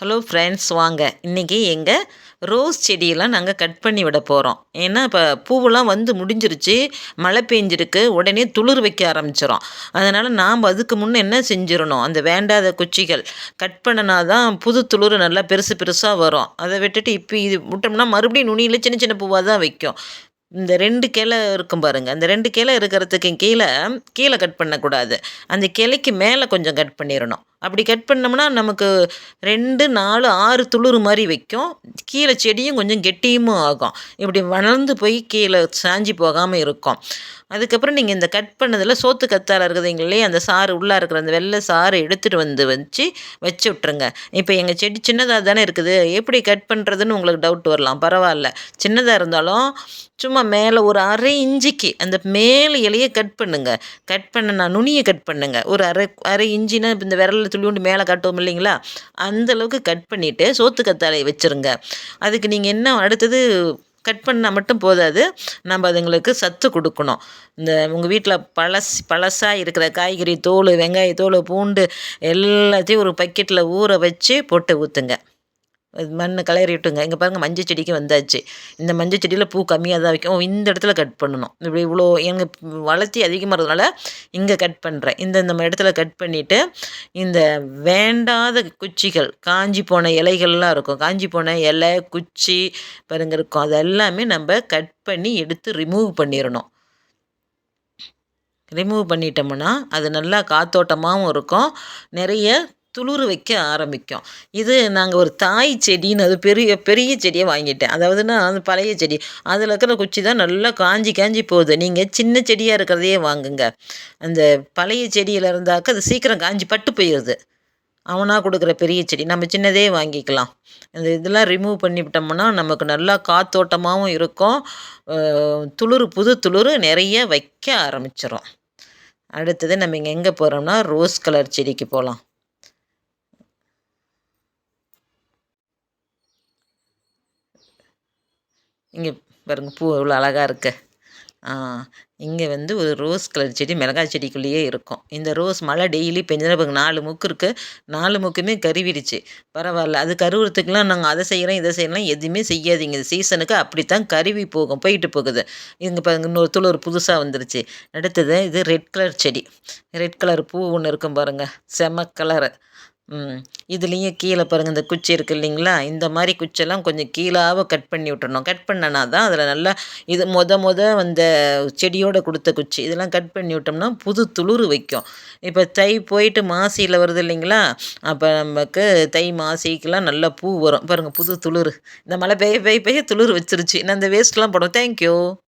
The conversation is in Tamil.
ஹலோ ஃப்ரெண்ட்ஸ் வாங்க. இன்றைக்கி எங்கள் ரோஸ் செடியெல்லாம் நாங்கள் கட் பண்ணி விட போகிறோம் ஏன்னா இப்போ பூவெல்லாம் வந்து முடிஞ்சிருச்சு மழை பெஞ்சிருக்கு உடனே துளிர் வைக்க ஆரம்பிச்சிடும் அதனால் நாம் அதுக்கு முன்னே என்ன செஞ்சிடணும்? அந்த வேண்டாத குச்சிகள் கட் பண்ணினா தான் புது துளிர் நல்லா பெருசு பெருசாக வரும். அதை விட்டுட்டு இப்போ இது விட்டோம்னா மறுபடியும் நுனியில் சின்ன சின்ன பூவாக தான் வைக்கும். இந்த ரெண்டு கிளை இருக்கும் பாருங்கள் அந்த ரெண்டு கிளை இருக்கிறதுக்கு கீழே கீழே கட் பண்ணக்கூடாது. அந்த கிளைக்கு மேலே கொஞ்சம் கட் பண்ணிடணும். அப்படி கட் பண்ணோம்னா நமக்கு ரெண்டு நாலு ஆறு துளிர் மாதிரி வைக்கும். கீழே செடியும் கொஞ்சம் கெட்டியும் ஆகும். இப்படி வளர்ந்து போய் கீழே சாஞ்சி போகாமல் இருக்கும். அதுக்கப்புறம் நீங்கள் இந்த கட் பண்ணதில் சோத்து கத்தால் இருக்குதுங்களே அந்த சாறு உள்ளே இருக்கிற அந்த வெள்ளை சாறு எடுத்துகிட்டு வந்து வச்சு வச்சு விட்ருங்க இப்போ எங்கள் செடி சின்னதாக தானே இருக்குது. எப்படி கட் பண்ணுறதுன்னு உங்களுக்கு டவுட் வரலாம். பரவாயில்ல. சின்னதாக இருந்தாலும் சும்மா மேலே ஒரு அரை இஞ்சிக்கு அந்த மேலே இலையை கட் பண்ணுங்கள் கட் பண்ணனா நுனியை கட் பண்ணுங்க. ஒரு அரை அரை இஞ்சினா இந்த விரல் விரலில் துளியோண்டு மேலே காட்டுவோம் இல்லைங்களா? அந்தளவுக்கு கட் பண்ணிவிட்டு சோத்து கத்தாழை வச்சுருங்க. அதுக்கு நீங்கள் என்ன அடுத்தது கட் பண்ணால் மட்டும் போதாது. நம்ம அதுங்களுக்கு சத்து கொடுக்கணும். இந்த உங்கள் வீட்டில் பழஸ் பழசாக இருக்கிற காய்கறி தோல் வெங்காய தோல் பூண்டு எல்லாத்தையும் ஒரு பக்கெட்டில் ஊற வச்சு போட்டு ஊற்றுங்க மண் கிளறி விட்டுங்க. இங்கே பாருங்கள் மஞ்சள் செடிக்கு வந்தாச்சு. இந்த மஞ்சள் செடியில் பூ கம்மியாக தான் வைக்கும். இந்த இடத்துல கட் பண்ணணும். இப்படி இவ்வளோ எங்கள் வளர்த்தி அதிகமாக இருக்கிறதுனால இங்கே கட் பண்ணுறேன் இந்த இந்த இடத்துல கட் பண்ணிவிட்டு இந்த வேண்டாத குச்சிகள் காஞ்சி போன இலைகள்லாம் இருக்கும். காஞ்சி போன இலை குச்சி பாருங்க இருக்கும். அது எல்லாமே நம்ம கட் பண்ணி எடுத்து ரிமூவ் பண்ணிடணும் ரிமூவ் பண்ணிட்டோம்னா அது நல்லா காத்தோட்டமாகவும் இருக்கும். நிறைய துளிர் வைக்க ஆரம்பிக்கும். இது நாங்கள் ஒரு தாய் செடின்னு அது பெரிய பெரிய செடியை வாங்கிட்டேன். அதாவதுன்னா அந்த பழைய செடி. அதில் இருக்கிற குச்சி தான் நல்லா காஞ்சி காஞ்சி போகுது. நீங்கள் சின்ன செடியாக இருக்கிறதையே வாங்குங்க. அந்த பழைய செடியில் இருந்தாக்க அது சீக்கிரம் காஞ்சி பட்டு போயிடுது அவனாக கொடுக்குற பெரிய செடி. நம்ம சின்னதே வாங்கிக்கலாம். இந்த இதெல்லாம் ரிமூவ் பண்ணிவிட்டோம்னா நமக்கு நல்லா காத்தோட்டமாகவும் இருக்கும். துளிர் புது துளிர் நிறைய வைக்க ஆரம்பிச்சிடும் அடுத்தது நம்ம இங்கே எங்கே போகிறோம்னா ரோஸ் கலர் செடிக்கு போகலாம் இங்கே பாருங்க பூ எவ்வளோ அழகாக இருக்கு. இங்கே வந்து ஒரு ரோஸ் கலர் செடி மிளகாய் செடிக்குள்ளேயே இருக்கும். இந்த ரோஸ் மழை டெய்லி பெஞ்சதுனா நாலு முக்கு இருக்குது நாலு மூக்குமே கருவிடுச்சு. பரவாயில்ல அது கருவுறதுக்குலாம் நாங்கள் அதை செய்கிறோம் இதை செய்யலாம் எதுவுமே செய்யாதீங்க. இந்த சீசனுக்கு அப்படித்தான் கருவி போகும் போயிட்டு போகுது. இங்கே பாருங்க இன்னொரு ஒரு புதுசாக வந்துருச்சு. அடுத்தது இது ரெட் கலர் செடி. ரெட் கலர் பூ ஒன்று இருக்கும் பாருங்கள் செம கலரு இதுலேயும் கீழே பாருங்கள் இந்த குச்சி இருக்குது இல்லைங்களா? இந்த மாதிரி குச்செல்லாம் கொஞ்சம் கீழாக கட் பண்ணி விட்டுறணும். கட் பண்ணனா தான் அதில் நல்லா இது மொத மொத அந்த செடியோடு கொடுத்த குச்சி. இதெல்லாம் கட் பண்ணி விட்டோம்னா புது துளிர் வைக்கும். இப்போ தை போயிட்டு மாசியில் வருது இல்லைங்களா? அப்போ நமக்கு தை மாசிக்கெலாம் நல்லா பூ வரும். பாருங்கள் புது துளிர். இந்த மழை பெய்ய பெய்ய பெய்ய துளிர் வச்சிருச்சு. நான் இந்த வேஸ்ட்லாம் போடுவோம் தேங்க்யூ